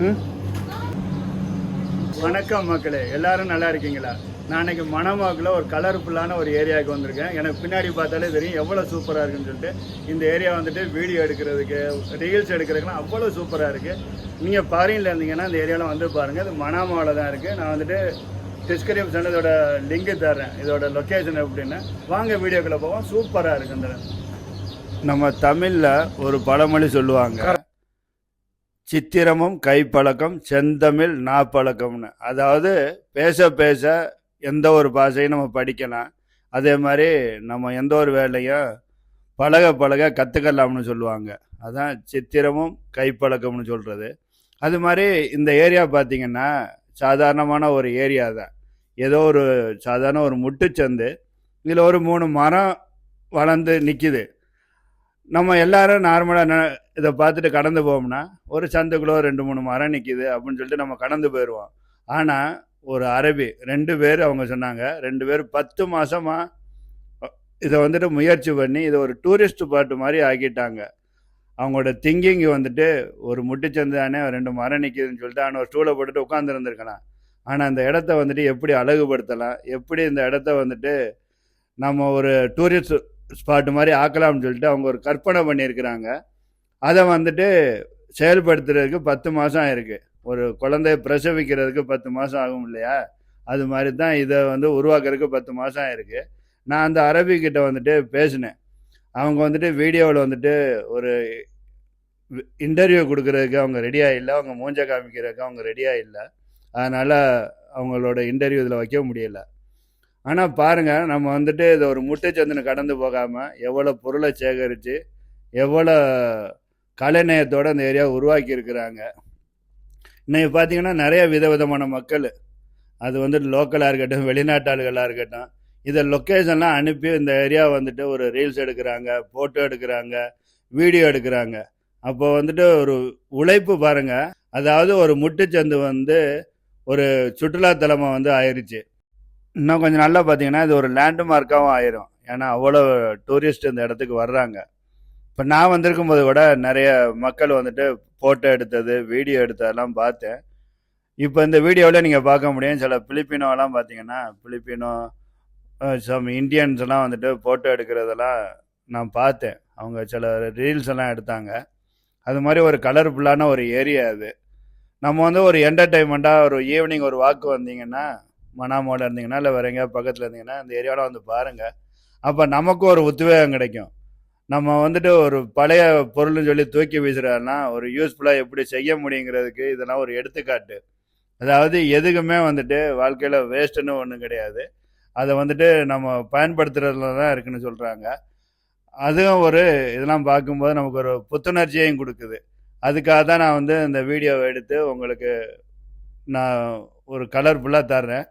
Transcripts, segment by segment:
ம்? வணக்கம் மக்களே எல்லாரும் நல்லா இருக்கீங்களா? நான் இன்னைக்கு மணமாக்கில் ஒரு கலர்ஃபுல்லான ஒரு ஏரியாவுக்கு வந்திருக்கேன். எனக்கு பின்னாடி பார்த்தாலே தெரியும் எவ்வளோ சூப்பராக இருக்குன்னு சொல்லிட்டு. இந்த ஏரியா வந்துட்டு வீடியோ எடுக்கிறதுக்கு ரீல்ஸ் எடுக்கிறதுக்குலாம் அவ்வளோ சூப்பராக இருக்குது நீங்கள் பாரியில் இருந்தீங்கன்னா இந்த ஏரியாவில் வந்து பாருங்கள் இது மணாமாவில் தான் இருக்குது நான் வந்துட்டு டிஸ்கிரிப்ஷன் இதோட லிங்க் தர்றேன். இதோட லொக்கேஷன் எப்படின்னு. வாங்க வீடியோக்குள்ளே போவோம். சூப்பராக இருக்கு இந்த நம்ம தமிழில் ஒரு பழமொழி சொல்லுவாங்க. சித்திரமும் கைப்பழக்கம் செந்தமிழ் நாப்பழக்கம்னு. அதாவது பேச பேச எந்த ஒரு பாஷையும் நம்ம படிக்கலாம் அதே மாதிரி நம்ம எந்த ஒரு வேலையும் பழக பழக கற்றுக்கலாம்னு சொல்லுவாங்க. அதான் சித்திரமும் கைப்பழக்கம்னு சொல்கிறது அது மாதிரி இந்த ஏரியா பார்த்திங்கன்னா சாதாரணமான ஒரு ஏரியா தான். ஏதோ ஒரு சாதாரண ஒரு முட்டுச்சந்து இதில் ஒரு மூணு மரம் வளர்ந்து நிற்கிது நம்ம எல்லாரும் நார்மலாக இதை பார்த்துட்டு கடந்து போவோம்னா ஒரு சந்துக்குள்ள ஒரு ரெண்டு மூணு மரம் நிற்கிது அப்படின்னு சொல்லிட்டு நம்ம கடந்து போயிடுவோம். ஆனால் ஒரு அரபி ரெண்டு பேர் அவங்க சொன்னாங்க ரெண்டு பேர் பத்து மாதமாக இதை வந்துட்டு முயற்சி பண்ணி இதை ஒரு டூரிஸ்ட் பாட்டு மாதிரி ஆக்கிட்டாங்க. அவங்களோட திங்கிங் வந்துட்டு ஒரு முட்டுச்சந்து தானே ரெண்டு மரம் நிற்கிதுன்னு சொல்லிட்டு ஆனால் ஒரு ஸ்டூலை போட்டுட்டு உட்காந்துருந்துருக்கலாம் ஆனால் அந்த இடத்த வந்துட்டு எப்படி அழகுபடுத்தலாம் எப்படி இந்த இடத்த வந்துட்டு நம்ம ஒரு டூரிஸ்ட் ஸ்பாட்டு மாதிரி ஆக்கலாம்னு சொல்லிட்டு அவங்க ஒரு கற்பனை பண்ணியிருக்கிறாங்க. அதை வந்துட்டு செயல்படுத்துறதுக்கு பத்து மாதம் ஆயிருக்கு ஒரு குழந்தைய பிரசவிக்கிறதுக்கு பத்து மாதம் ஆகும் இல்லையா? அது மாதிரி தான் இதை வந்து உருவாக்குறதுக்கு பத்து மாதம் ஆயிருக்கு நான் அந்த அரபிக்கிட்ட வந்துட்டு பேசினேன். அவங்க வந்துட்டு வீடியோவில் வந்துட்டு ஒரு இன்டர்வியூ கொடுக்குறதுக்கு அவங்க ரெடியாக இல்லை அவங்க மூஞ்ச காமிக்கிறதுக்கு அவங்க ரெடியாக இல்லை. அதனால் அவங்களோட இன்டர்வியூ இதில் வைக்க முடியல. ஆனால் பாருங்கள் நம்ம வந்துட்டு இதை ஒரு முட்டைச்சந்தனை கடந்து போகாமல் எவ்வளோ பொருளை சேகரித்து எவ்வளோ கலைநயத்தோடு அந்த ஏரியா உருவாக்கி இருக்கிறாங்க இன்னைக்கு பார்த்தீங்கன்னா நிறைய விதவிதமான மக்கள் அது வந்துட்டு லோக்கலாக இருக்கட்டும் வெளிநாட்டாளர்களாக இருக்கட்டும் இதை லொக்கேஷன்லாம் அனுப்பி இந்த ஏரியா வந்துட்டு ஒரு ரீல்ஸ் எடுக்கிறாங்க ஃபோட்டோ எடுக்கிறாங்க வீடியோ எடுக்கிறாங்க. அப்போ வந்துட்டு ஒரு உழைப்பு பாருங்க. அதாவது ஒரு முட்டுச்சந்து வந்து ஒரு சுற்றுலாத்தலமாக வந்து ஆயிருச்சு. இன்னும் கொஞ்சம் நல்லா பார்த்தீங்கன்னா இது ஒரு லேண்ட்மார்க்காகவும் ஆயிரும். ஏன்னா அவ்வளோ டூரிஸ்ட் இந்த இடத்துக்கு வர்றாங்க. இப்போ நான் வந்திருக்கும் போது கூட நிறைய மக்கள் வந்துட்டு ஃபோட்டோ எடுத்தது வீடியோ எடுத்ததெல்லாம் பார்த்தேன். இப்போ இந்த வீடியோவில் நீங்கள் பார்க்க முடியும். சில பிலிப்பினோலாம் பார்த்தீங்கன்னா பிலிப்பினோ சம் இந்தியன்ஸ் எல்லாம் வந்துட்டு ஃபோட்டோ எடுக்கிறதெல்லாம் நான் பார்த்தேன். அவங்க சில ரீல்ஸ் எல்லாம் எடுத்தாங்க. அது மாதிரி ஒரு கலர்ஃபுல்லான ஒரு ஏரியா அது. நம்ம வந்து ஒரு என்டர்டைன்மெண்ட்டாக ஒரு ஈவினிங் ஒரு வாக்கு வந்தீங்கன்னா மனாமோவில் இருந்தீங்கன்னா இல்லை வேற எங்கேயாவது பக்கத்தில் இருந்தீங்கன்னா இந்த ஏரியாவில் வந்து பாருங்கள் அப்போ நமக்கும் ஒரு உத்வேகம் கிடைக்கும். நம்ம வந்துட்டு ஒரு பழைய பொருள்னு சொல்லி தூக்கி வீசுறாருன்னா ஒரு யூஸ்ஃபுல்லாக எப்படி செய்ய முடியுங்கிறதுக்கு இதெல்லாம் ஒரு எடுத்துக்காட்டு. அதாவது எதுக்குமே வந்துட்டு வாழ்க்கையில் வேஸ்ட்டுன்னு ஒன்றும் கிடையாது. அதை வந்துட்டு நம்ம பயன்படுத்துறதுல தான் இருக்குன்னு சொல்கிறாங்க அதுவும் ஒரு இதெல்லாம் பார்க்கும்போது நமக்கு ஒரு புத்துணர்ச்சியையும் கொடுக்குது. அதுக்காக தான் நான் வந்து இந்த வீடியோவை எடுத்து உங்களுக்கு நான் ஒரு கலர்ஃபுல்லாக தர்றேன்.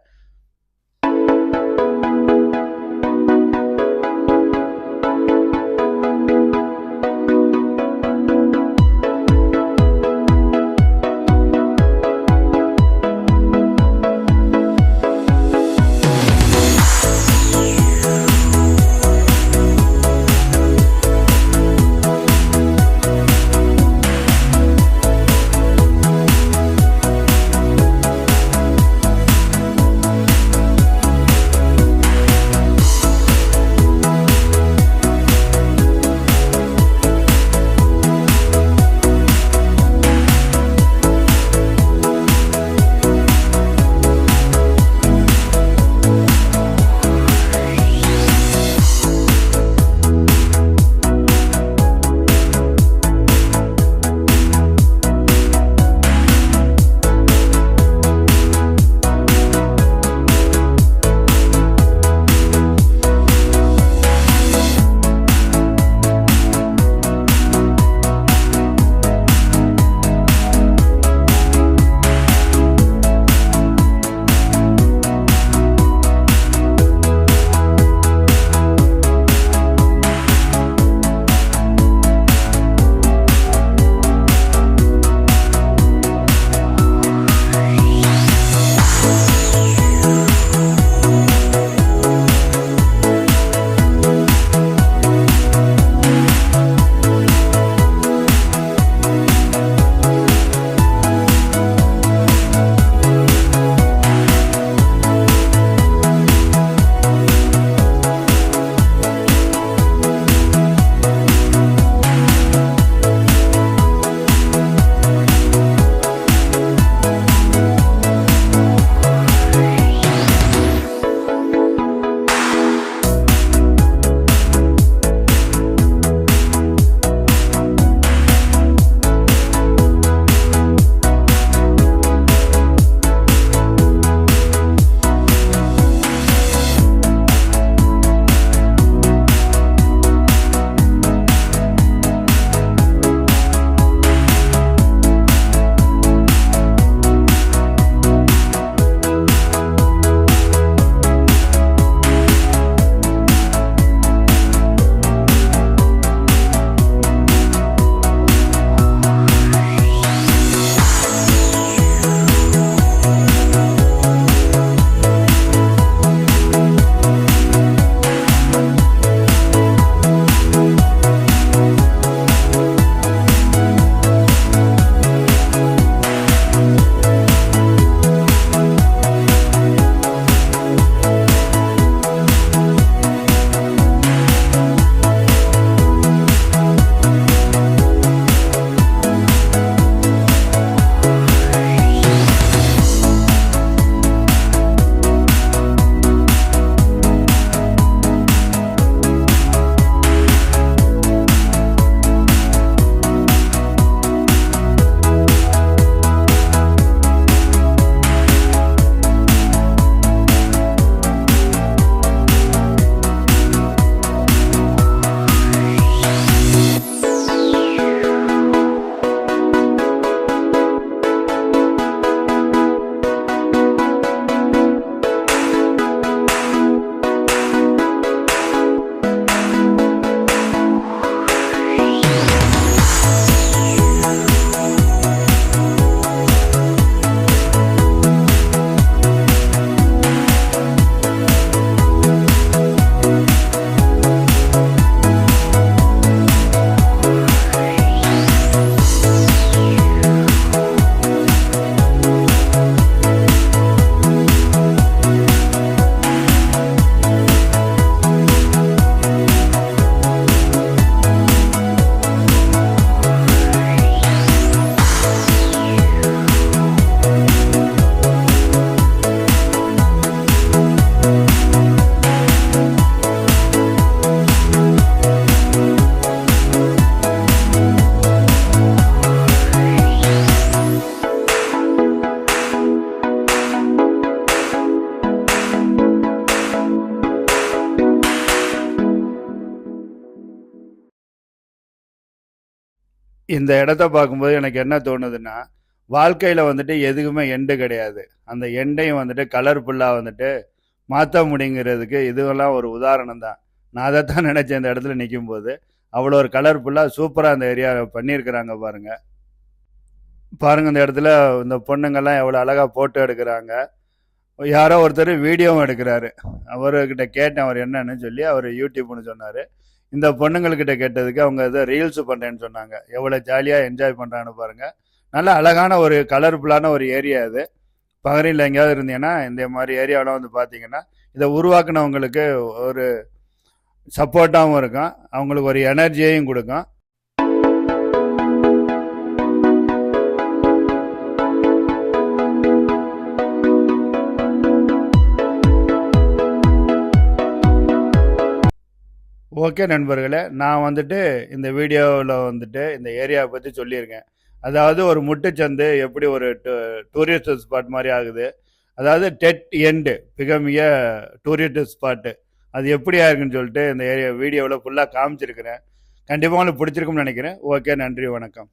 இந்த இடத்த பார்க்கும்போது எனக்கு என்ன தோணுதுன்னா வாழ்க்கையில் வந்துட்டு எதுக்குமே எண்டு கிடையாது. அந்த எண்டையும் வந்துட்டு கலர்ஃபுல்லாக வந்துட்டு மாற்ற முடியுங்கிறதுக்கு இதுவெல்லாம் ஒரு உதாரணம் தான். நான் அதை தான் நினச்சேன் இந்த இடத்துல நிற்கும் போது அவ்வளோ ஒரு கலர்ஃபுல்லாக சூப்பராக அந்த ஏரியா பண்ணியிருக்கிறாங்க பாருங்கள் பாருங்கள் இந்த இடத்துல இந்த பொண்ணுங்கள்லாம் எவ்வளோ அழகாக போட்டோ எடுக்கிறாங்க. யாரோ ஒருத்தர் வீடியோவும் எடுக்கிறாரு. அவர்கிட்ட கேட்டேன் அவர் என்னன்னு சொல்லி அவர் யூடியூப்னு சொன்னார். இந்த பொண்ணுங்கள்கிட்ட கேட்டதுக்கு அவங்க இதை ரீல்ஸ் பண்ணுறேன்னு சொன்னாங்க. எவ்வளோ ஜாலியாக என்ஜாய் பண்ணுறான்னு பாருங்கள் நல்ல அழகான ஒரு கலர்ஃபுல்லான ஒரு ஏரியா இது பகரில் எங்கேயாவது இருந்தீங்கன்னா இந்த மாதிரி ஏரியாவில் வந்து பார்த்தீங்கன்னா இதை உருவாக்குனவங்களுக்கு ஒரு சப்போர்ட்டாகவும் இருக்கும். அவங்களுக்கு ஒரு எனர்ஜியையும் கொடுக்கும். ஓகே நண்பர்களே நான் வந்துட்டு இந்த வீடியோவில் வந்துட்டு இந்த ஏரியாவை பற்றி சொல்லியிருக்கேன். அதாவது ஒரு முட்டுச்சந்து எப்படி ஒரு டூரிஸ்ட் ஸ்பாட் மாதிரி ஆகுது. அதாவது டெட் எண்டு மிகமிக டூரிஸ்ட் ஸ்பாட்டு அது எப்படி ஆகுன்னு சொல்லிட்டு இந்த ஏரியா வீடியோவில் ஃபுல்லாக காமிச்சிருக்கிறேன். கண்டிப்பாக உங்களுக்கு பிடிச்சிருக்கும்னு நினைக்கிறேன். ஓகே நன்றி வணக்கம்.